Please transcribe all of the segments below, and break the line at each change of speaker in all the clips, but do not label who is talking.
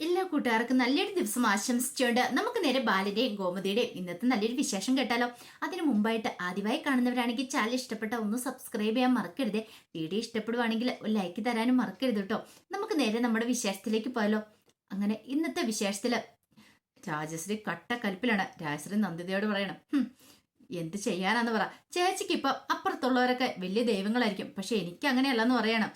എല്ലാ കൂട്ടുകാർക്കും നല്ലൊരു ദിവസം ആശംസിച്ചുകൊണ്ട് നമുക്ക് നേരെ ബാലിന്റെയും ഗോമതിയുടെയും ഇന്നത്തെ നല്ലൊരു വിശേഷം കേട്ടാലോ. അതിനു മുമ്പായിട്ട് ആദ്യമായി കാണുന്നവരാണെങ്കിൽ ചാനൽ ഇഷ്ടപ്പെട്ട ഒന്ന് സബ്സ്ക്രൈബ് ചെയ്യാൻ മറക്കരുത്. വീഡിയോ ഇഷ്ടപ്പെടുവാണെങ്കിൽ ഒരു ലൈക്ക് തരാനും മറക്കരുത് കേട്ടോ നമുക്ക് നേരെ നമ്മുടെ വിശേഷത്തിലേക്ക് പോയാലോ. അങ്ങനെ ഇന്നത്തെ വിശേഷത്തിൽ രാജശ്രീ കട്ട കൽപ്പിലാണ് രാജശ്രീ നന്ദിതയോട് പറയണം. എന്ത് ചെയ്യാനാന്ന് പറ. ചേച്ചിക്ക് ഇപ്പൊ അപ്പുറത്തുള്ളവരൊക്കെ വലിയ ദൈവങ്ങളായിരിക്കും. പക്ഷെ എനിക്ക് അങ്ങനെയല്ലെന്ന് പറയണം.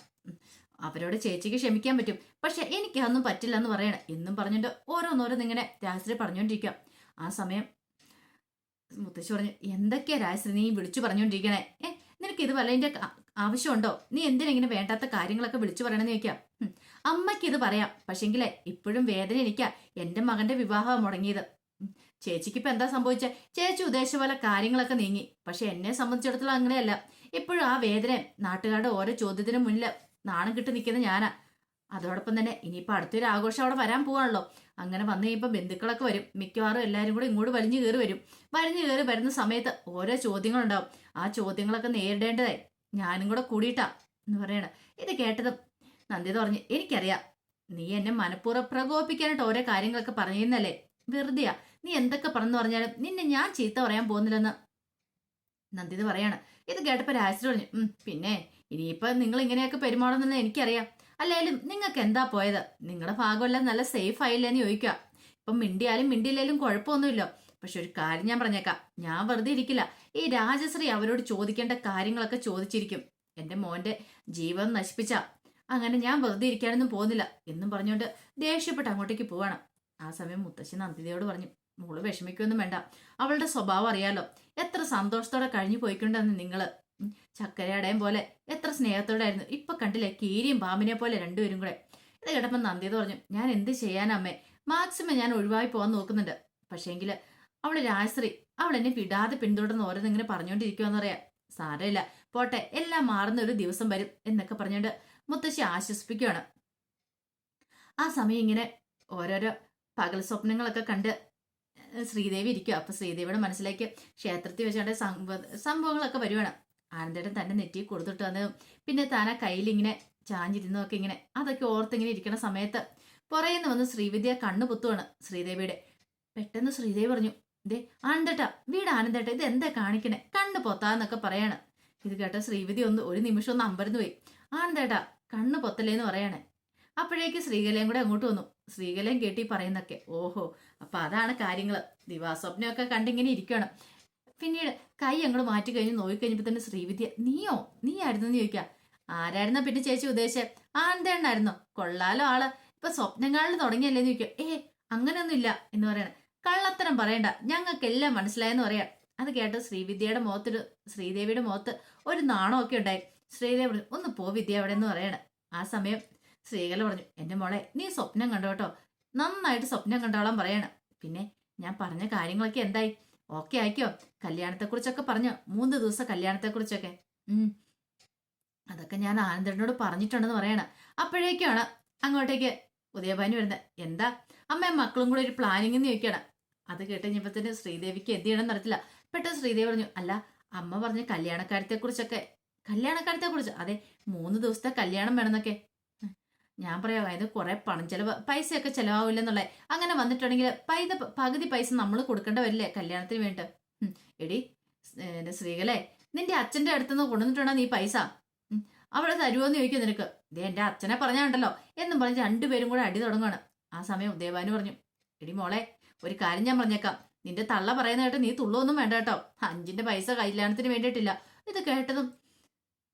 അവരോട് ചേച്ചിക്ക് ക്ഷമിക്കാൻ പറ്റും. പക്ഷെ എനിക്ക് അതൊന്നും പറ്റില്ല എന്ന് പറയണം. എന്നും പറഞ്ഞിട്ട് ഓരോന്നോരോന്ന് ഇങ്ങനെ രാജശ്രീ പറഞ്ഞുകൊണ്ടിരിക്കുക ആ സമയം മുത്തശ്ശി പറഞ്ഞു എന്തൊക്കെയാ രാജശ്രീ നീ വിളിച്ചു പറഞ്ഞുകൊണ്ടിരിക്കണേ ഏ നിനക്ക് ഇത് വല്ലതിന്റെ ആ- ആവശ്യമുണ്ടോ? നീ എന്തിനെങ്ങനെ വേണ്ടാത്ത കാര്യങ്ങളൊക്കെ വിളിച്ചു പറയണമെന്ന് ചോദിക്കാം? അമ്മയ്ക്ക് ഇത് പറയാം. പക്ഷെങ്കിലേ ഇപ്പോഴും വേദന എനിക്ക. എന്റെ മകന്റെ വിവാഹം മുടങ്ങിയത്. ചേച്ചിക്ക് ഇപ്പൊ എന്താ സംഭവിച്ച? ചേച്ചി ഉദ്ദേശിച്ച പോലെ കാര്യങ്ങളൊക്കെ നീങ്ങി. പക്ഷെ എന്നെ സംബന്ധിച്ചിടത്തോളം അങ്ങനെയല്ല. ഇപ്പോഴും ആ വേദന നാട്ടുകാരുടെ ഓരോ ചോദ്യത്തിനും മുന്നിൽ നാണം കിട്ടി നിൽക്കുന്ന ഞാനാ. അതോടൊപ്പം തന്നെ ഇനിയിപ്പോൾ അടുത്തൊരു ആഘോഷം അവിടെ വരാൻ പോവാണല്ലോ. അങ്ങനെ വന്നു കഴിയുമ്പോൾ ബന്ധുക്കളൊക്കെ വരും. മിക്കവാറും എല്ലാവരും കൂടി ഇങ്ങോട്ട് വലിഞ്ഞു കയറി വരും. വലിഞ്ഞു കയറി വരുന്ന സമയത്ത് ഓരോ ചോദ്യങ്ങളുണ്ടാവും. ആ ചോദ്യങ്ങളൊക്കെ നേരിടേണ്ടതായി. ഞാനും കൂടെ കൂടിയിട്ടാ എന്ന് പറയണ. ഇത് കേട്ടതും നന്ദിത പറഞ്ഞു എനിക്കറിയാം. നീ എന്നെ മനഃപൂർവം പ്രകോപിപ്പിക്കാനായിട്ട് ഓരോ കാര്യങ്ങളൊക്കെ പറഞ്ഞിരുന്നല്ലേ? വെറുതെയാ. നീ എന്തൊക്കെ പറഞ്ഞു പറഞ്ഞാലും നിന്നെ ഞാൻ ചീത്ത പറയാൻ പോകുന്നില്ലെന്ന് നന്ദിത പറയാണ്. ഇത് കേട്ടപ്പോ രാജശ്രീ പറഞ്ഞു "ഉം, പിന്നെ ഇനിയിപ്പോ നിങ്ങൾ ഇങ്ങനെയൊക്കെ പെരുമാറുന്നെന്ന് എനിക്കറിയാം. അല്ലേലും നിങ്ങൾക്ക് എന്താ പോയത്? നിങ്ങളുടെ ഭാഗമെല്ലാം നല്ല സേഫ് ആയില്ലേ എന്ന് ചോദിക്കുക. ഇപ്പം മിണ്ടിയാലും മിണ്ടിയില്ലേലും കുഴപ്പമൊന്നുമില്ലോ. പക്ഷെ ഒരു കാര്യം ഞാൻ പറഞ്ഞേക്കാം. ഞാൻ വെറുതെ ഇരിക്കില്ല. ഈ രാജശ്രീ അവരോട് ചോദിക്കേണ്ട കാര്യങ്ങളൊക്കെ ചോദിച്ചിരിക്കും. എന്റെ മോന്റെ ജീവൻ നശിപ്പിച്ച. അങ്ങനെ ഞാൻ വെറുതെ ഇരിക്കാനൊന്നും പോകുന്നില്ല എന്നും പറഞ്ഞുകൊണ്ട് ദേഷ്യപ്പെട്ട് അങ്ങോട്ടേക്ക് പോവാണ്. ആ സമയം മുത്തശ്ശി നന്ദിതയോട് പറഞ്ഞു മോൾ വിഷമിക്കൊന്നും വേണ്ട. അവളുടെ സ്വഭാവം അറിയാലോ. എത്ര സന്തോഷത്തോടെ കഴിഞ്ഞു പോയിക്കൊണ്ടെന്ന് നിങ്ങൾ. ഉം, ചക്കരയടയം പോലെ എത്ര സ്നേഹത്തോടെ ആയിരുന്നു ഇപ്പൊ കണ്ടില്ലേ കീരിയും പാമ്പിനെ പോലെ രണ്ടുപേരും കൂടെ. ഇത് കേട്ടപ്പോൾ നന്ദിത പറഞ്ഞു ഞാൻ എന്ത് ചെയ്യാനമ്മേ മാക്സിമം ഞാൻ ഒഴിവായി പോകാൻ നോക്കുന്നുണ്ട്. പക്ഷേങ്കിൽ അവൾ രാജശ്രീ അവൾ എന്നെ വിടാതെ പിന്തുടർന്ന് ഇങ്ങനെ പറഞ്ഞുകൊണ്ടിരിക്കുമെന്ന് പറയാം. സാരമില്ല പോട്ടെ എല്ലാം മാറുന്ന ഒരു ദിവസം വരും എന്നൊക്കെ പറഞ്ഞുകൊണ്ട് മുത്തശ്ശി ആശ്വസിപ്പിക്കുകയാണ് ആ സമയം ഇങ്ങനെ ഓരോരോ പകൽ സ്വപ്നങ്ങളൊക്കെ കണ്ട് ശ്രീദേവി ഇരിക്കുക അപ്പൊ ശ്രീദേവിയുടെ മനസ്സിലേക്ക് ക്ഷേത്രത്തിൽ വെച്ചാണ്ട് സംഭവ- സംഭവങ്ങളൊക്കെ വരുവാണ്. ആനന്ദേട്ടൻ തന്റെ നെറ്റി കൊടുത്തിട്ട് വന്നതും പിന്നെ താൻ ആ കയ്യിൽ ഇങ്ങനെ ഇങ്ങനെ അതൊക്കെ ഓർത്തിങ്ങനെ ഇരിക്കുന്ന സമയത്ത് പുറയെന്ന് വന്ന് ശ്രീവിദ്യ കണ്ണു പുത്തുവാണ് ശ്രീദേവിയുടെ. പെട്ടെന്ന് ശ്രീദേവി പറഞ്ഞു ദേ ആനന്ദേട്ട വീട് ആനന്ദേട്ട ഇത് എന്താ കാണിക്കണേ? കണ്ണ് പൊത്താന്നൊക്കെ പറയാണ്. ഇത് കേട്ട ശ്രീവിധി ഒന്ന് ഒരു നിമിഷം ഒന്ന് അമ്പരന്ന് പോയി. ആനന്ദേട്ട കണ്ണ് പൊത്തലേന്ന് പറയാണ്. അപ്പോഴേക്ക് ശ്രീകലയും കൂടെ അങ്ങോട്ട് വന്നു. ശ്രീകലയും കേട്ടി പറയുന്നൊക്കെ ഓഹോ അപ്പൊ അതാണ് കാര്യങ്ങൾ. ദിവാസ്വപ്നമൊക്കെ കണ്ടിങ്ങനെ ഇരിക്കണം. പിന്നീട് കൈ അങ്ങോട്ട് മാറ്റി കഴിഞ്ഞ് നോക്കി കഴിഞ്ഞപ്പോ തന്നെ ശ്രീവിദ്യ നീയോ? നീ ആയിരുന്നു എന്ന് ചോദിക്കുക ആരായിരുന്ന? പിന്നെ ചേച്ചി ഉദ്ദേശിച്ചത് ആനന്ദേണ്ണായിരുന്നോ കൊള്ളാലോ ആൾ. ഇപ്പൊ സ്വപ്നങ്ങളിൽ തുടങ്ങിയല്ലേന്ന് ചോദിക്കുക ഏ അങ്ങനെയൊന്നുമില്ല എന്ന് പറയണേ. കള്ളത്തരം പറയണ്ട. ഞങ്ങൾക്കെല്ലാം മനസ്സിലായെന്ന് പറയാം. അത് കേട്ട് ശ്രീവിദ്യയുടെ മുഖത്തൊരു ശ്രീദേവിയുടെ മുഖത്ത് ഒരു നാണമൊക്കെ ഉണ്ടായി. ശ്രീദേവി ഒന്ന് പോ വിദ്യ അവിടെ എന്ന് പറയണ. ആ സമയം ശ്രീകല പറഞ്ഞു എന്റെ മോളെ നീ സ്വപ്നം കണ്ടോ കേട്ടോ? നന്നായിട്ട് സ്വപ്നം കണ്ടോളാൻ പറയണം. പിന്നെ ഞാൻ പറഞ്ഞ കാര്യങ്ങളൊക്കെ എന്തായി? ഓക്കെ ആയിക്കോ. കല്യാണത്തെക്കുറിച്ചൊക്കെ പറഞ്ഞു. മൂന്ന് ദിവസം കല്യാണത്തെക്കുറിച്ചൊക്കെ. ഉം. അതൊക്കെ ഞാൻ ആനന്ദനോട് പറഞ്ഞിട്ടുണ്ടെന്ന് പറയണം. അപ്പോഴേക്കാണ് അങ്ങോട്ടേക്ക് ഉദയഭാനി വരുന്നത്. എന്താ? അമ്മയും മക്കളും കൂടെ ഒരു പ്ലാനിങ് എന്ന് ചോദിക്കണം അത് കേട്ട് കഴിഞ്ഞപ്പത്തിന് ശ്രീദേവിക്ക് എന്ത് ചെയ്യണം നടത്തില്ല പെട്ടെന്ന് ശ്രീദേവി പറഞ്ഞു അല്ല അമ്മ പറഞ്ഞ കല്യാണക്കാര്യത്തെക്കുറിച്ചൊക്കെ കുറിച്ചൊക്കെ കല്യാണക്കാര്യത്തെ കുറിച്ച് അതെ മൂന്ന് ദിവസത്തെ കല്യാണം വേണമെന്നൊക്കെ. ഞാൻ പറയാം അതായത് കുറെ പണം ചെലവ് പൈസയൊക്കെ ചെലവാവില്ലെന്നുള്ളത് അങ്ങനെ വന്നിട്ടുണ്ടെങ്കിൽ പൈത പകുതി പൈസ നമ്മൾ കൊടുക്കേണ്ട വരില്ലേ കല്യാണത്തിന് വേണ്ടി എടി ഏ, സ്ത്രീകളെ നിന്റെ അച്ഛന്റെ അടുത്തുനിന്ന് കൊണ്ടുവന്നിട്ടുണ്ടോ നീ പൈസ? അവിടെ തരുമോന്ന് ചോദിക്കും നിനക്ക്. ദേ എന്റെ അച്ഛനെ പറഞ്ഞാണ്ടല്ലോ. എന്നും പറഞ്ഞ് രണ്ടുപേരും കൂടെ അടി തുടങ്ങുകയാണ് ആ സമയം ഉദയഭാനു പറഞ്ഞു എടി മോളെ ഒരു കാര്യം ഞാൻ പറഞ്ഞേക്കാം. നിന്റെ തള്ള പറയുന്ന കേട്ടോ നീ തുള്ളൊന്നും വേണ്ട കേട്ടോ. അഞ്ചിന്റെ പൈസ കല്യാണത്തിന് വേണ്ടിയിട്ടില്ല. ഇത് കേട്ടതും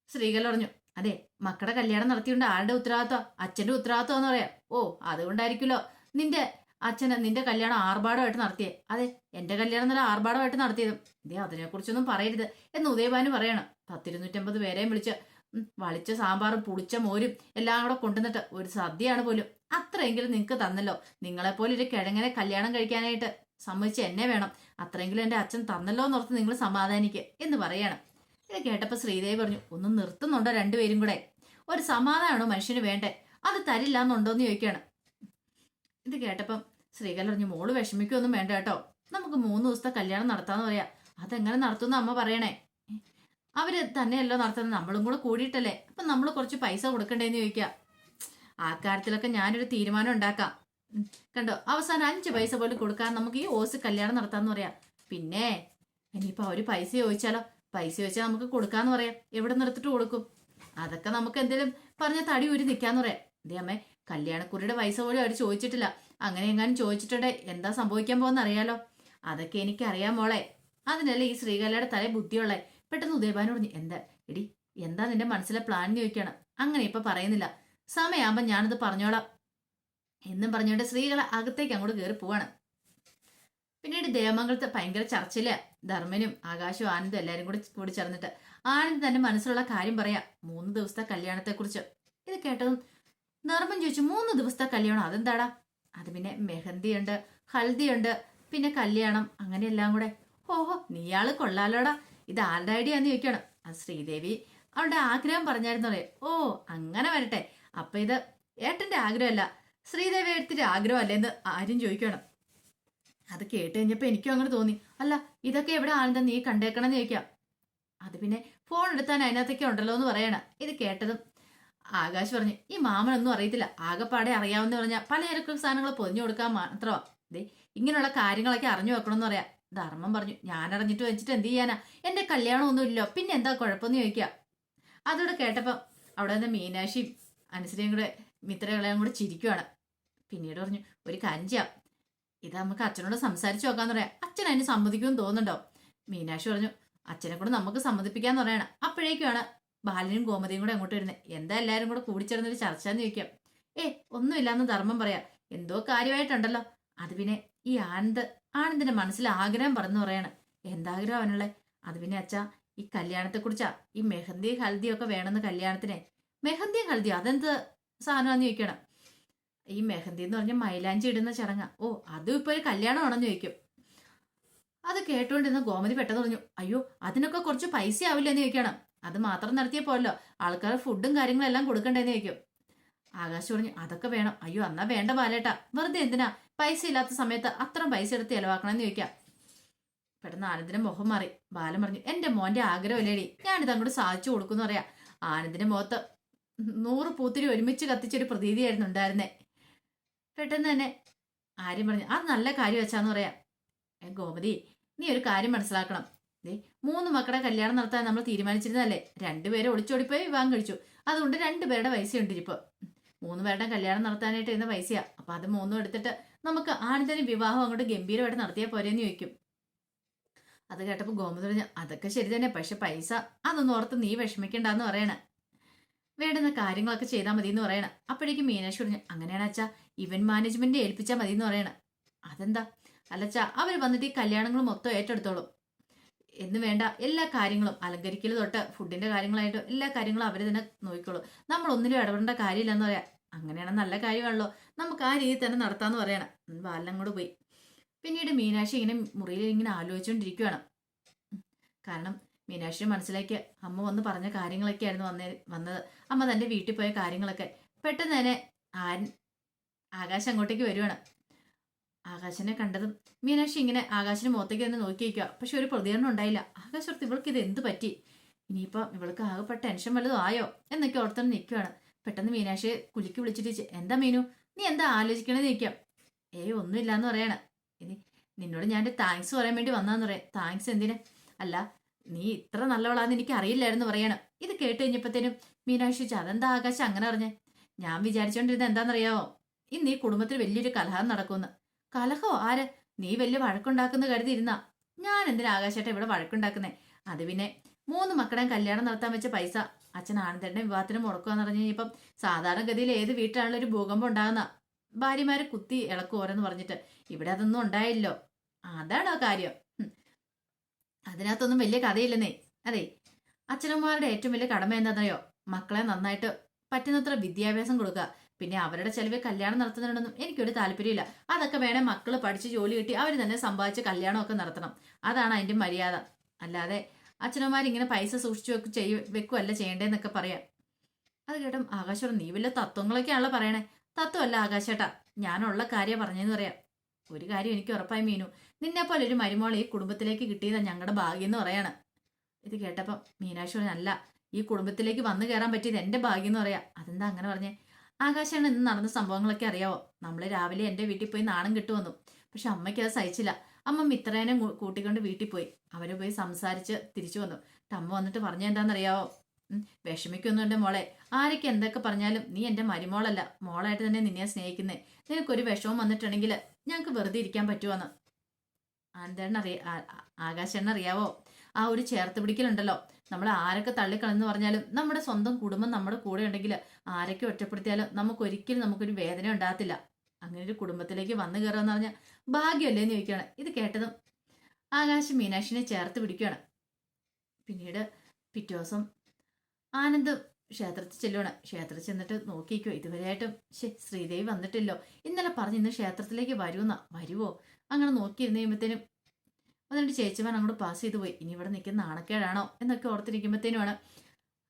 സ്ത്രീകൾ പറഞ്ഞു അതെ മക്കളുടെ കല്യാണം നടത്തിയുണ്ട് ആരുടെ ഉത്തരവാദിത്വം? അച്ഛന്റെ ഉത്തരവാദിത്വം എന്ന് പറയാം. ഓ അതുകൊണ്ടായിരിക്കുമല്ലോ നിന്റെ അച്ഛന് നിന്റെ കല്യാണം ആർഭാടമായിട്ട് നടത്തിയേ. അതെ എന്റെ കല്യാണം നല്ല ആർഭാടമായിട്ട് നടത്തിയതും. ഇതേ അതിനെക്കുറിച്ചൊന്നും പറയരുത് എന്ന് ഉദയഭാനു പറയണം. പത്തിരുന്നൂറ്റമ്പത് പേരെയും വിളിച്ച് വളിച്ച സാമ്പാറും പുളിച്ച മോരും എല്ലാം കൂടെ കൊണ്ടുവന്നിട്ട് ഒരു സദ്യയാണ് പോലും. അത്രയെങ്കിലും നിങ്ങൾക്ക് തന്നല്ലോ. നിങ്ങളെപ്പോലെ ഒരു കിഴങ്ങനെ കല്യാണം കഴിക്കാനായിട്ട് സമ്മതിച്ച് എന്നെ വേണം. അത്രയെങ്കിലും എന്റെ അച്ഛൻ തന്നല്ലോ എന്നോർത്ത് നിങ്ങൾ സമാധാനിക്കുക എന്ന് പറയണം. ഇത് കേട്ടപ്പോൾ ശ്രീദേവി പറഞ്ഞു ഒന്ന് നിർത്തുന്നുണ്ടോ രണ്ടുപേരും കൂടെ? ഒരു സമാധാനമാണോ മനുഷ്യന് വേണ്ടേ? അത് തരില്ല എന്നുണ്ടോയെന്ന് ചോദിക്കുകയാണ് ഇത് കേട്ടപ്പം ശ്രീകല പറഞ്ഞു മോൾ വിഷമിക്കൊന്നും വേണ്ട കേട്ടോ. നമുക്ക് മൂന്ന് ദിവസത്തെ കല്യാണം നടത്താന്ന് പറയാ. അതെങ്ങനെ നടത്തുന്ന അമ്മ പറയണേ. അവർ തന്നെയല്ലോ നടത്തുന്നത്. നമ്മളും കൂടെ കൂടിയിട്ടല്ലേ? അപ്പൊ നമ്മൾ കുറച്ച് പൈസ കൊടുക്കണ്ടേന്ന് ചോദിക്കുക ആ കാര്യത്തിലൊക്കെ ഞാനൊരു തീരുമാനം ഉണ്ടാക്കാം. കണ്ടോ അവസാനം അഞ്ച് പൈസ പോലും കൊടുക്കാൻ നമുക്ക് ഈ ഓസ് കല്യാണം നടത്താന്ന് പറയാം. പിന്നെ ഇനിയിപ്പോൾ അവർ പൈസ ചോദിച്ചാലോ? പൈസ വെച്ച് നമുക്ക് കൊടുക്കാന്ന് പറയാം. എവിടെ നിർത്തിട്ട് കൊടുക്കും? അതൊക്കെ നമുക്ക് എന്തേലും പറഞ്ഞ തടി ഊരി നിൽക്കാന്ന് പറയാം. ദേ അമ്മേ കല്യാണക്കുറിയുടെ പൈസ പോലും അവർ ചോദിച്ചിട്ടില്ല. അങ്ങനെ എങ്ങാനും ചോദിച്ചിട്ടുണ്ടെ എന്താ സംഭവിക്കാൻ പോകുന്ന അറിയാലോ? അതൊക്കെ എനിക്ക് അറിയാം മോളെ. അതിനല്ലേ ഈ ശ്രീകലയുടെ തല ബുദ്ധിയുള്ളേ. പെട്ടെന്ന് ഉദയഭാനു പറഞ്ഞു എന്താ? എടി എന്താ നിന്റെ മനസ്സിലെ പ്ലാൻ ചോദിക്കണം. അങ്ങനെ ഇപ്പൊ പറയുന്നില്ല. സമയമാകുമ്പോ ഞാനത് പറഞ്ഞോളാം. എന്നും പറഞ്ഞുകൊണ്ട് സ്ത്രീകളെ അകത്തേക്ക് അങ്ങോട്ട് കയറി പോവാണ്. പിന്നീട് ദേവമംഗലത്ത് ഭയങ്കര ചർച്ചയിൽ ധർമ്മനും ആകാശവും ആനന്ദും എല്ലാരും കൂടി കൂടി ചേർന്നിട്ട് ആനന്ദ് തന്റെ മനസ്സിലുള്ള കാര്യം പറയാ മൂന്ന് ദിവസത്തെ കല്യാണത്തെക്കുറിച്ച്. ഇത് കേട്ടതും ധർമ്മൻ ചോദിച്ചു മൂന്ന് ദിവസത്തെ കല്യാണം അതെന്താടാ? അത് പിന്നെ മെഹന്തി ഉണ്ട് ഹൽദി ഉണ്ട് പിന്നെ കല്യാണം അങ്ങനെ എല്ലാം കൂടെ. ഓഹോ നീയാൾ കൊള്ളാലോടാ ഇത് ആരുടെ ഐഡിയ എന്ന് ചോദിക്കണം. അത് ശ്രീദേവി അവളുടെ ആഗ്രഹം പറഞ്ഞായിരുന്നു പറയും ഓ അങ്ങനെ വരട്ടെ അപ്പൊ ഇത് ഏട്ടന്റെ ആഗ്രഹമല്ല ശ്രീദേവി എടുത്തിട്ട് ആഗ്രഹമല്ലേ എന്ന് ആരും ചോദിക്കണം. അത് കേട്ട് കഴിഞ്ഞപ്പോൾ എനിക്കും അങ്ങനെ തോന്നി. അല്ല ഇതൊക്കെ എവിടെ ആനന്ദം നീ കണ്ടേക്കണം എന്ന് ചോദിക്കാം. അത് പിന്നെ ഫോൺ എടുത്താൻ അതിനകത്തൊക്കെ ഉണ്ടല്ലോ എന്ന് പറയണം. ഇത് കേട്ടതും ആകാശ് പറഞ്ഞു ഈ മാമനൊന്നും അറിയത്തില്ല. ആകെപ്പാടെ അറിയാവുന്ന പറഞ്ഞാൽ പലചരക്ക് സാധനങ്ങൾ പൊതിഞ്ഞു കൊടുക്കാൻ മാത്രമാ. ദേ ഇങ്ങനെയുള്ള കാര്യങ്ങളൊക്കെ അറിഞ്ഞു വെക്കണമെന്ന് പറയാം. ധർമ്മം പറഞ്ഞു ഞാൻ അറിഞ്ഞിട്ട് വെച്ചിട്ട് എന്ത് ചെയ്യാനാ? എന്റെ കല്യാണമൊന്നും ഇല്ലോ പിന്നെ എന്താ കുഴപ്പമെന്ന് ചോദിക്കുക അതോടെ കേട്ടപ്പം അവിടെ നിന്ന് മീനാക്ഷിയും അനുസരിയും കൂടെ മിത്രകളെയും കൂടെ ചിരിക്കുവാണ്. പിന്നീട് പറഞ്ഞു ഒരു കാര്യം ചെയ്യാം. ഇത് നമുക്ക് അച്ഛനോട് സംസാരിച്ചു നോക്കാന്ന് പറയാം. അച്ഛൻ അതിന് സമ്മതിക്കുമെന്ന് തോന്നുന്നുണ്ടോ? മീനാക്ഷി പറഞ്ഞു അച്ഛനെ കൂടെ നമുക്ക് സമ്മതിപ്പിക്കാന്ന് പറയണം. അപ്പോഴേക്കുമാണ് ബാലനും ഗോമതിയും കൂടെ അങ്ങോട്ട് വരുന്നത്. എന്താ എല്ലാവരും കൂടെ കൂടിച്ചേർന്നൊരു ചർച്ച എന്ന് ചോദിക്കാം. ഏ ഒന്നുമില്ലാന്ന് ധർമ്മം പറയാം. എന്തോ കാര്യമായിട്ടുണ്ടല്ലോ. അത് പിന്നെ ഈ ആനന്ദ് ആനന്ദിന്റെ മനസ്സിൽ ആഗ്രഹം പറഞ്ഞു പറയാണ്. എന്താഗ്രഹം അവനുള്ളേ? അത് പിന്നെ അച്ഛാ ഈ കല്യാണത്തെ കുറിച്ചാ ഈ മെഹന്തി ഹൽദിയൊക്കെ വേണമെന്ന് കല്യാണത്തിന്. മെഹന്തി ഹൽദി അതെന്ത് സാധനമാന്ന് ചോദിക്കണം? ഈ മെഹന്തി എന്ന് പറഞ്ഞ മൈലാഞ്ചി ഇടുന്ന ചടങ്ങ. ഓ അതും ഇപ്പൊ ഒരു കല്യാണമാണെന്ന് ചോദിക്കും. അത് കേട്ടുകൊണ്ടിരുന്ന ഗോമതി പെട്ടെന്ന് പറഞ്ഞു അയ്യോ അതിനൊക്കെ കുറച്ച് പൈസ ആവില്ലെന്ന് ചോദിക്കണം. അത് മാത്രം നടത്തിയ പോലല്ലോ ആൾക്കാർ ഫുഡും കാര്യങ്ങളും എല്ലാം കൊടുക്കണ്ടേന്ന് ചോദിക്കും. ആകാശ് പറഞ്ഞു അതൊക്കെ വേണം. അയ്യോ എന്നാ വേണ്ട പാലേട്ട. വെറുതെ എന്തിനാ? പൈസ ഇല്ലാത്ത സമയത്ത് അത്രയും പൈസ എടുത്ത് ചെലവാക്കണമെന്ന് ചോദിക്കാം. പെട്ടെന്ന് ആനന്ദിന്റെ മുഖം മാറി. ബാലൻ പറഞ്ഞു എന്റെ മോന്റെ ആഗ്രഹമല്ലേടി. ഞാനിത് അങ്ങോട്ട് സാധിച്ചു കൊടുക്കുന്നു പറയാ. ആനന്ദിന്റെ മുഖത്ത് നൂറ് പൂത്തിരി ഒരുമിച്ച് കത്തിച്ചൊരു പ്രതീതിയായിരുന്നു ഉണ്ടായിരുന്നേ. പെട്ടെന്ന് തന്നെ ആര്യം പറഞ്ഞു. അത് നല്ല കാര്യം വെച്ചാന്ന് പറയാം. ഗോമതി നീ ഒരു കാര്യം മനസ്സിലാക്കണം. ദേ മൂന്ന് മക്കളെ കല്യാണം നടത്താൻ നമ്മൾ തീരുമാനിച്ചിരുന്നതല്ലേ? രണ്ടുപേരെ ഒളിച്ചോടിപ്പോയി വിവാഹം കഴിച്ചു. അതുകൊണ്ട് രണ്ടുപേരുടെ പൈസ ഉണ്ടിരിപ്പ് മൂന്ന് പേരുടെ കല്യാണം നടത്താനായിട്ട് ഇരുന്ന പൈസയാ. അപ്പൊ അത് മൂന്നും എടുത്തിട്ട് നമുക്ക് ആണിതന്നെ വിവാഹം അങ്ങോട്ട് ഗംഭീരമായിട്ട് നടത്തിയാൽ പോരെന്ന് ചോദിക്കും. അത് കേട്ടപ്പോൾ ഗോമതി പറഞ്ഞു അതൊക്കെ ശരി തന്നെ പക്ഷെ പൈസ അതൊന്നും ഓർത്ത് നീ വിഷമിക്കണ്ടെന്ന് പറയണേ. വേണ്ടുന്ന കാര്യങ്ങളൊക്കെ ചെയ്താൽ മതി എന്ന് പറയണേ. അപ്പോഴേക്കും മീനാക്ഷി പറഞ്ഞു അങ്ങനെയാണ് അച്ഛാ ഇവന്റ് മാനേജ്മെന്റ് ഏൽപ്പിച്ചാൽ മതി എന്ന് പറയണ. അതെന്താ? അലച്ച അവർ വന്നിട്ട് ഈ കല്യാണങ്ങൾ മൊത്തം ഏറ്റെടുത്തോളും. എന്ന് വേണ്ട എല്ലാ കാര്യങ്ങളും അലങ്കരിക്കൽ തൊട്ട് ഫുഡിന്റെ കാര്യങ്ങളായിട്ടും എല്ലാ കാര്യങ്ങളും അവർ തന്നെ നോക്കിക്കോളും. നമ്മൾ ഒന്നിലും ഇടപെടേണ്ട കാര്യമില്ലെന്ന് പറയാം. അങ്ങനെയാണ് നല്ല കാര്യമാണല്ലോ. നമുക്ക് ആ രീതിയിൽ തന്നെ നടത്താന്ന് പറയണം. ബാലം കൂടെ പോയി. പിന്നീട് മീനാക്ഷി ഇങ്ങനെ മുറിയിൽ ഇങ്ങനെ ആലോചിച്ചുകൊണ്ടിരിക്കുകയാണ് കാരണം മീനാക്ഷി മനസ്സിലേക്ക് അമ്മ വന്ന് പറഞ്ഞ കാര്യങ്ങളൊക്കെയായിരുന്നു വന്നേ വന്നത്. അമ്മ തന്റെ വീട്ടിൽ പോയ കാര്യങ്ങളൊക്കെ. പെട്ടെന്ന് തന്നെ ആൻ ആകാശം അങ്ങോട്ടേക്ക് വരുവാണ്. ആകാശനെ കണ്ടതും മീനാക്ഷി ഇങ്ങനെ ആകാശിന് മുഖത്തേക്ക് തന്നെ നോക്കി വയ്ക്കുക പക്ഷെ ഒരു പ്രതികരണം ഉണ്ടായില്ല. ആകാശ് ഓർത്ത് ഇവൾക്ക് ഇത് എന്ത് പറ്റി? ഇനിയിപ്പോ ഇവൾക്ക് ആകെപ്പെട്ട ടെൻഷൻ വല്ലതും ആയോ? എന്നൊക്കെ ഓർത്തന്നെ നിൽക്കുകയാണ് പെട്ടെന്ന് മീനാക്ഷിയെ കുലുക്കി വിളിച്ചിട്ട് എന്താ മീനു? നീ എന്താ ആലോചിക്കണേന്ന് നിൽക്കാം ഏയ് ഒന്നുമില്ല എന്ന് പറയാണ്. ഇനി നിന്നോട് ഞാൻ താങ്ക്സ് പറയാൻ വേണ്ടി വന്നാന്ന് പറയാം. താങ്ക്സ് എന്തിനെ? അല്ല നീ ഇത്ര നല്ലവളാന്ന് എനിക്ക് അറിയില്ലായിരുന്നു പറയാണ്. ഇത് കേട്ട് കഴിഞ്ഞപ്പോഴത്തേനും മീനാക്ഷി അതെന്താ ആകാശം അങ്ങനെ അറിഞ്ഞേ ഞാൻ വിചാരിച്ചോണ്ടിരുന്നത് എന്താണെന്നറിയാമോ ഇന്ന് ഈ കുടുംബത്തിൽ വലിയൊരു കലഹം നടക്കുമെന്ന്. കലഹോ ആര്? നീ വലിയ വഴക്കുണ്ടാക്കുന്ന കരുതിയിരുന്ന ഞാൻ എന്തിനാ ആകാശേട്ട ഇവിടെ വഴക്കുണ്ടാക്കുന്നേ? അത് പിന്നെ മൂന്ന് മക്കളെ കല്യാണം നടത്താൻ വെച്ച പൈസ. അച്ഛൻ ആനന്ദന്റെ വിവാഹത്തിന് മുടക്കുകയെന്ന് പറഞ്ഞു കഴിഞ്ഞപ്പം സാധാരണഗതിയിൽ ഏത് വീട്ടിലാണല്ലോ ഒരു ഭൂകമ്പം ഉണ്ടാകുന്ന. ഭാര്യമാരെ കുത്തി ഇളക്കുവോരെന്ന് പറഞ്ഞിട്ട് ഇവിടെ അതൊന്നും ഉണ്ടായില്ലോ. അതാണോ കാര്യം. അതിനകത്തൊന്നും വലിയ കഥയില്ലെന്നേ. അതെ അച്ഛനമ്മമാരുടെ ഏറ്റവും വലിയ കടമ എന്താണെന്നറിയോ മക്കളെ നന്നായിട്ട് പറ്റുന്നത്ര വിദ്യാഭ്യാസം കൊടുക്കുക. പിന്നെ അവരുടെ ചെലവിൽ കല്യാണം നടത്തുന്നുണ്ടെന്നും എനിക്കൊരു താല്പര്യമില്ല. അതൊക്കെ വേണേ മക്കൾ പഠിച്ച് ജോലി കിട്ടി അവർ തന്നെ സമ്പാദിച്ച് കല്യാണമൊക്കെ നടത്തണം. അതാണ് അതിന്റെ മര്യാദ. അല്ലാതെ അച്ഛനമ്മമാരിങ്ങനെ പൈസ സൂക്ഷിച്ചു വെക്കും ചെയ്യ വെക്കുമല്ല ചെയ്യേണ്ടതെന്നൊക്കെ പറയാം. അത് കേട്ടും ആകാശം നീ വല്ല തത്വങ്ങളൊക്കെയാണല്ലോ പറയണേ? തത്വമല്ല ആകാശേട്ടാ ഞാനുള്ള കാര്യം പറഞ്ഞതെന്ന് പറയാം. ഒരു കാര്യം എനിക്ക് ഉറപ്പായി മീനു നിന്നെ പോലെ ഒരു മരുമോൾ ഈ കുടുംബത്തിലേക്ക് കിട്ടിയതാണ് ഞങ്ങളുടെ ഭാഗ്യം എന്ന് പറയാണ് ഇത് കേട്ടപ്പം മീനാക്ഷി അല്ല ഈ കുടുംബത്തിലേക്ക് വന്നു കയറാൻ പറ്റിയത് എന്റെ ഭാഗ്യം എന്ന് പറയാം. അതെന്താ അങ്ങനെ പറഞ്ഞേ? ആകാശാണ് ഇന്ന് നടന്ന സംഭവങ്ങളൊക്കെ അറിയാവോ? നമ്മൾ രാവിലെ എന്റെ വീട്ടിൽ പോയി നാണം കിട്ടുവന്നു പക്ഷെ അമ്മയ്ക്ക് അത് സഹിച്ചില്ല. അമ്മ മിത്രേനെ കൂട്ടിക്കൊണ്ട് വീട്ടിൽ പോയി. അവരെ പോയി സംസാരിച്ച് തിരിച്ചു വന്നു. അമ്മ വന്നിട്ട് പറഞ്ഞ എന്താണെന്നറിയാവോ വിഷമിക്കൊന്നും എന്റെ മോളെ. ആരൊക്കെ എന്തൊക്കെ പറഞ്ഞാലും നീ എന്റെ മരുമോളല്ല. മോളായിട്ട് തന്നെ നിന്നെ സ്നേഹിക്കുന്നേ. നിനക്കൊരു വിഷമം വന്നിട്ടുണ്ടെങ്കിൽ ഞങ്ങൾക്ക് വെറുതെ ഇരിക്കാൻ പറ്റുമെന്ന് ആന്തേണ്ണറിയ അറിയ ആകാശണ്ണ അറിയാവോ ആ ഒരു ചേർത്ത് പിടിക്കലുണ്ടല്ലോ. നമ്മൾ ആരൊക്കെ തള്ളിക്കളെന്ന് പറഞ്ഞാലും നമ്മുടെ സ്വന്തം കുടുംബം നമ്മുടെ കൂടെ ഉണ്ടെങ്കിൽ ആരൊക്കെ ഒറ്റപ്പെടുത്തിയാലും നമുക്ക് ഒരിക്കലും നമുക്കൊരു വേദന ഉണ്ടാകത്തില്ല. അങ്ങനെ ഒരു കുടുംബത്തിലേക്ക് വന്നു കയറുക പറഞ്ഞാൽ ഭാഗ്യമല്ലേ എന്ന് ചോദിക്കുകയാണ്. ഇത് കേട്ടതും ആകാശം മീനാക്ഷിനെ ചേർത്ത് പിടിക്കുകയാണ്. പിന്നീട് പിറ്റേ ദിവസം ആനന്ദ് ക്ഷേത്രത്തിൽ ചെല്ലുവാണ്. ക്ഷേത്രത്തിൽ ചെന്നിട്ട് നോക്കിക്കോ ഇതുവരെയായിട്ടും ശ്രീദേവി വന്നിട്ടില്ലോ. ഇന്നലെ പറഞ്ഞു ഇന്ന് ക്ഷേത്രത്തിലേക്ക് വരുമെന്നാ വരുവോ? അങ്ങനെ നോക്കിയിരുന്ന് കഴിയുമ്പോഴത്തേനും അതുകൊണ്ട് ചേച്ചിമാൻ അങ്ങോട്ട് പാസ് ചെയ്തു പോയി. ഇനി ഇവിടെ നിൽക്കുന്ന നാണക്കേടാണോ എന്നൊക്കെ ഓർത്തിരിക്കുമ്പോഴത്തേനുമാണ്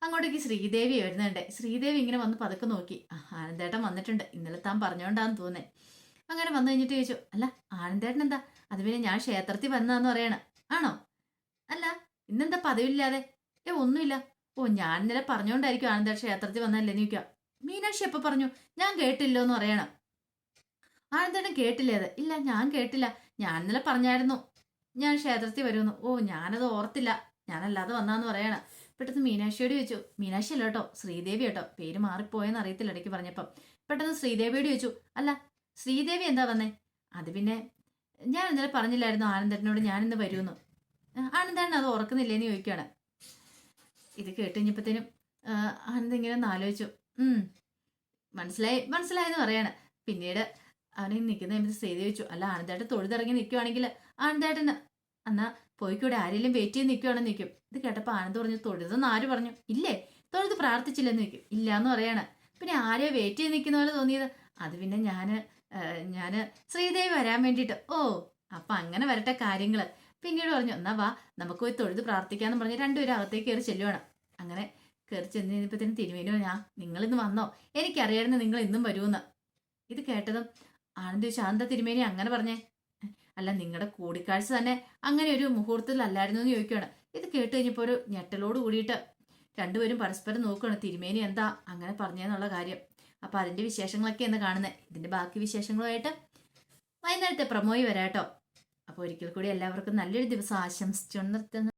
അങ്ങോട്ടേക്ക് ശ്രീദേവി വരുന്നുണ്ട് ശ്രീദേവി ഇങ്ങനെ വന്ന് പതുക്കെ നോക്കി. ആനന്ദേട്ടൻ വന്നിട്ടുണ്ട്. ഇന്നലെ താൻ പറഞ്ഞോണ്ടാന്ന് തോന്നേ അങ്ങനെ വന്നു കഴിഞ്ഞിട്ട് ചോദിച്ചു അല്ല ആനന്ദേട്ടൻ എന്താ? അത് പിന്നെ ഞാൻ ക്ഷേത്രത്തിൽ വന്നതെന്ന് പറയണ. ആണോ? അല്ല ഇന്നെന്താ പതിവില്ലാതെ? ഏ ഒന്നുമില്ല. ഓ ഞാൻ ഇന്നലെ പറഞ്ഞുകൊണ്ടായിരിക്കും ആനന്ദേട്ടൻ ക്ഷേത്രത്തിൽ വന്നല്ലേ ചോദിക്കുക. മീനാക്ഷി എപ്പോൾ പറഞ്ഞു? ഞാൻ കേട്ടില്ലോ എന്ന് പറയണം. ആനന്ദേട്ടൻ കേട്ടില്ലേ ഇല്ല ഞാൻ കേട്ടില്ല. ഞാൻ ഇന്നലെ പറഞ്ഞായിരുന്നു. ഞാൻ ക്ഷേത്രത്തിൽ വരുമെന്ന് ഓ ഞാനത് ഓർത്തില്ല. ഞാനല്ലാതെ വന്നാന്ന് പറയണ. പെട്ടെന്ന് മീനാക്ഷിയോട് ചോദിച്ചു. മീനാക്ഷി അല്ല കേട്ടോ ശ്രീദേവി കേട്ടോ. പേര് മാറിപ്പോയെന്ന് അറിയത്തില്ല ഇടയ്ക്ക് പറഞ്ഞപ്പം. പെട്ടെന്ന് ശ്രീദേവിയോട് ചോദിച്ചു. അല്ല ശ്രീദേവി എന്താ വന്നേ? അത് പിന്നെ ഞാൻ ഇന്നലെ പറഞ്ഞില്ലായിരുന്നു ആനന്ദനോട് ഇന്ന് വരുമെന്ന്. ആനന്ദൻ അത് ഓർക്കുന്നില്ലേന്ന് ചോദിക്കുകയാണ്. ഇത് കേട്ട് കഴിഞ്ഞപ്പോഴത്തേനും ആനന്ദ് ഇങ്ങനെ ഒന്ന് ആലോചിച്ചു. മനസ്സിലായി മനസ്സിലായെന്ന് പറയാണ്. പിന്നീട് അവനെ നിൽക്കുന്ന സമയത്ത് സ്ഥിതി വെച്ചു. അല്ല ആനന്ദേട്ടൻ തൊഴുതിറങ്ങി നിൽക്കുവാണെങ്കിൽ ആനന്ദേട്ടന് എന്നാ പോയിക്കൂടെ ആരെങ്കിലും വെയിറ്റ് ചെയ്ത് നിൽക്കുവാണെന്ന് നിൽക്കും ഇത് കേട്ടപ്പോൾ ആനന്ദ് പറഞ്ഞു തൊഴുതെന്ന് ആര് പറഞ്ഞു? ഇല്ലേ തൊഴുത് പ്രാർത്ഥിച്ചില്ലെന്ന് നിൽക്കും ഇല്ല എന്ന് പറയാണ്. പിന്നെ ആരെയോ വെയിറ്റ് ചെയ്ത് നിൽക്കുന്ന പോലെ തോന്നിയത്? അത് പിന്നെ ഞാൻ ഞാൻ ശ്രീദേവി വരാൻ വേണ്ടിയിട്ട്. ഓ അപ്പം അങ്ങനെ വരട്ടെ കാര്യങ്ങൾ പിന്നീട് പറഞ്ഞു എന്നാ വാ നമുക്ക് പോയി തൊഴുത് പ്രാർത്ഥിക്കാന്ന് പറഞ്ഞ് രണ്ടുപേരും അകത്തേക്ക് കയറി ചെല്ലുവാണ്. അങ്ങനെ കയറി ചെന്ന് തന്നെ തിരുമേനോ ഞാൻ നിങ്ങൾ ഇന്ന് വന്നോ. എനിക്കറിയായിരുന്നു നിങ്ങൾ ഇന്നും വരുമെന്ന്. ഇത് കേട്ടതും ആനന്ദ് ശാന്ത തിരുമേനി അങ്ങനെ പറഞ്ഞേ. അല്ല നിങ്ങളുടെ കൂടിക്കാഴ്ച തന്നെ അങ്ങനെ ഒരു മുഹൂർത്തത്തിലല്ലായിരുന്നു എന്ന് ചോദിക്കുകയാണ് ഇത് കേട്ട് കഴിഞ്ഞപ്പോൾ ഒരു ഞെട്ടലോട് കൂടിയിട്ട് രണ്ടുപേരും പരസ്പരം നോക്കുകയാണ് തിരുമേനി എന്താ അങ്ങനെ പറഞ്ഞെന്നുള്ള കാര്യം. അപ്പൊ അതിന്റെ വിശേഷങ്ങളൊക്കെ എന്ന് കാണുന്നത് ഇതിന്റെ ബാക്കി വിശേഷങ്ങളുമായിട്ട് വൈകുന്നേരത്തെ പ്രമോയി വരാട്ടോ. അപ്പോൾ ഒരിക്കൽ കൂടി എല്ലാവർക്കും നല്ലൊരു ദിവസം ആശംസിച്ചുകൊണ്ട് നിർത്തുന്നു.